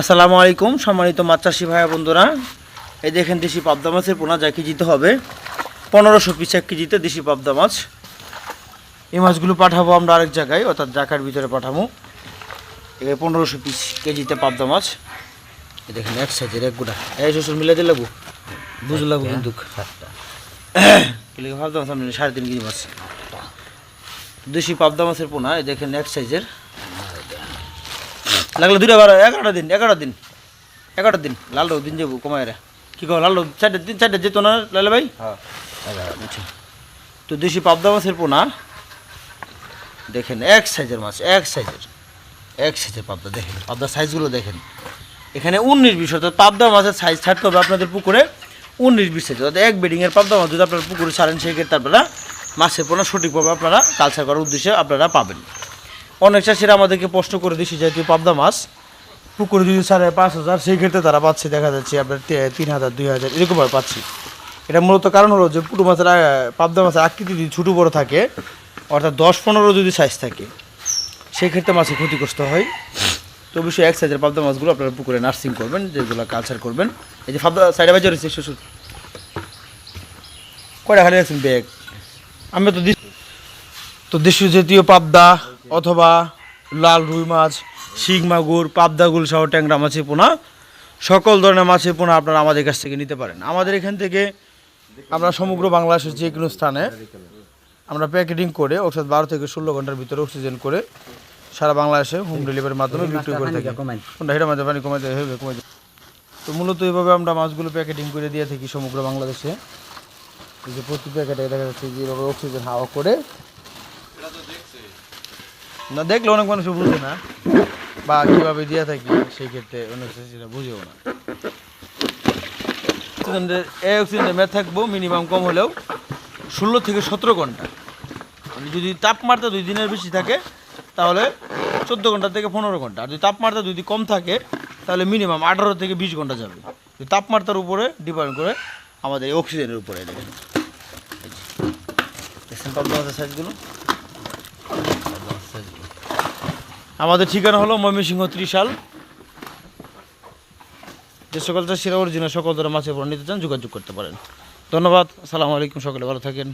আসসালামু আলাইকুম সম্মানিত মাছ চাষি ভাইয়া বন্ধুরা। এই দেখেন দেশি পাবদা মাছের পোনা যা কেজিতে হবে। পনেরোশো পিস এক কেজিতে দেশি পাবদা মাছ। এই মাছগুলো পাঠাবো আমরা আরেক জায়গায় অর্থাৎ ঢাকার ভিতরে পাঠাবো। এই পনেরোশো পিস কেজিতে পাবদা মাছ। দেখেন এক সাইজের এক গোটা। এই শ্বশুর মিলে দিয়ে লাগবো? বুঝে লাগবো কিন্তু। পাবদা মাছ? সাড়ে তিন কেজি মাছ। দেশি পাবদা মাছের পোনা এই দেখেন এক সাইজের। লাগলে দুইটা বারো এগারোটা দিন এগারোটা দিন এগারোটা দিন। লাল রোদ দিন যাব কমায় রে। কি কো লাল রোদ চারটে দিন চারটে যেত না লালে ভাই? আচ্ছা তো দেশি পাবদা মাছের পোনা। দেখেন এক সাইজের মাছ এক সাইজের এক সাইজের পাবদা দেখেন পাবদার সাইজগুলো দেখেন। এখানে উনিশ বিশ অর্থাৎ পাবদা মাছের সাইজ ছাড়তে হবে আপনাদের পুকুরে। উনিশ বিশ সাইজ অর্থাৎ এক বেডিংয়ের পাবদা মাছ যদি আপনারা পুকুরে ছাড়েন সেই ক্ষেত্রে আপনারা মাছের পোনা সঠিকভাবে আপনারা কালচার করার উদ্দেশ্যে আপনারা পাবেন। অনেক চাষিরা আমাদেরকে প্রশ্ন করে দিছি জাতীয় পাবদা মাছ, পুকুরে যদি সাড়ে পাঁচ হাজার, সেই ক্ষেত্রে তারা পাচ্ছে, দেখা যাচ্ছে আপনার তিন হাজার, দুই হাজার এরকমভাবে পাচ্ছি। এটা মূলত কারণ হলো যে পুটু মাছের পাবদা মাছের আকৃতি যদি ছোটো বড় থাকে, অর্থাৎ দশ পনেরো যদি সাইজ থাকে, সেই ক্ষেত্রে মাছের ক্ষতিগ্রস্ত হয়। তো অবশ্যই এক সাইজের পাবদা মাছগুলো আপনারা পুকুরে নার্সিং করবেন, যেগুলো কালচার করবেন। এই যে পাবদা সাইডে বাজে রয়েছে শ্বশুর। কয়টা খালি আছেন ব্যাগ? আমি তো তো দেশীয় জাতীয় পাবদা অথবা লাল রুই মাছ, শিং মাগুর পাবদাগুল সহ ট্যাংরা মাছের পোনা, সকল ধরনের মাছের পোনা আপনারা আমাদের কাছ থেকে নিতে পারেন। আমাদের এখান থেকে আমরা সমগ্র বাংলাদেশের যে কোনো স্থানে আমরা প্যাকেটিং করে অর্থাৎ বারো থেকে ষোলো ঘণ্টার ভিতরে অক্সিজেন করে সারা বাংলাদেশে হোম ডেলিভারির মাধ্যমে বিক্রি করে থাকি। হেটা মাঝে পানি কমাইতে হবে কমাইতে তো মূলত এইভাবে আমরা মাছগুলো প্যাকেটিং করে দিয়ে থাকি সমগ্র বাংলাদেশে। যে প্রতি প্যাকেটে দেখা যাচ্ছে যে অক্সিজেন হাওয়া করে না, দেখলে অনেক মানুষ বুঝে না। বা কীভাবে দিয়ে থাকি, সেই ক্ষেত্রে অনেক সেটা বুঝেও না। এই থাকব মিনিমাম কম হলেও ষোলো থেকে সতেরো ঘণ্টা। মানে যদি তাপমাত্রা দুই দিনের বেশি থাকে, তাহলে চোদ্দ ঘণ্টা থেকে পনেরো ঘণ্টা। আর যদি তাপমাত্রা যদি কম থাকে, তাহলে মিনিমাম আঠারো থেকে বিশ ঘণ্টা যাবে। তাপমাত্রার উপরে ডিপেন্ড করে আমাদের অক্সিজেনের উপরে। দেখেন। সাইজগুলো আমাদের ঠিকানা হলো ময়মনসিংহ ত্রিশাল। যে সকল চাষিরা অরিজিনাল সকল ধরনের মাছের পণ্য নিতে চান যোগাযোগ করতে পারেন। ধন্যবাদ, আসসালামু আলাইকুম, সকলে ভালো থাকেন।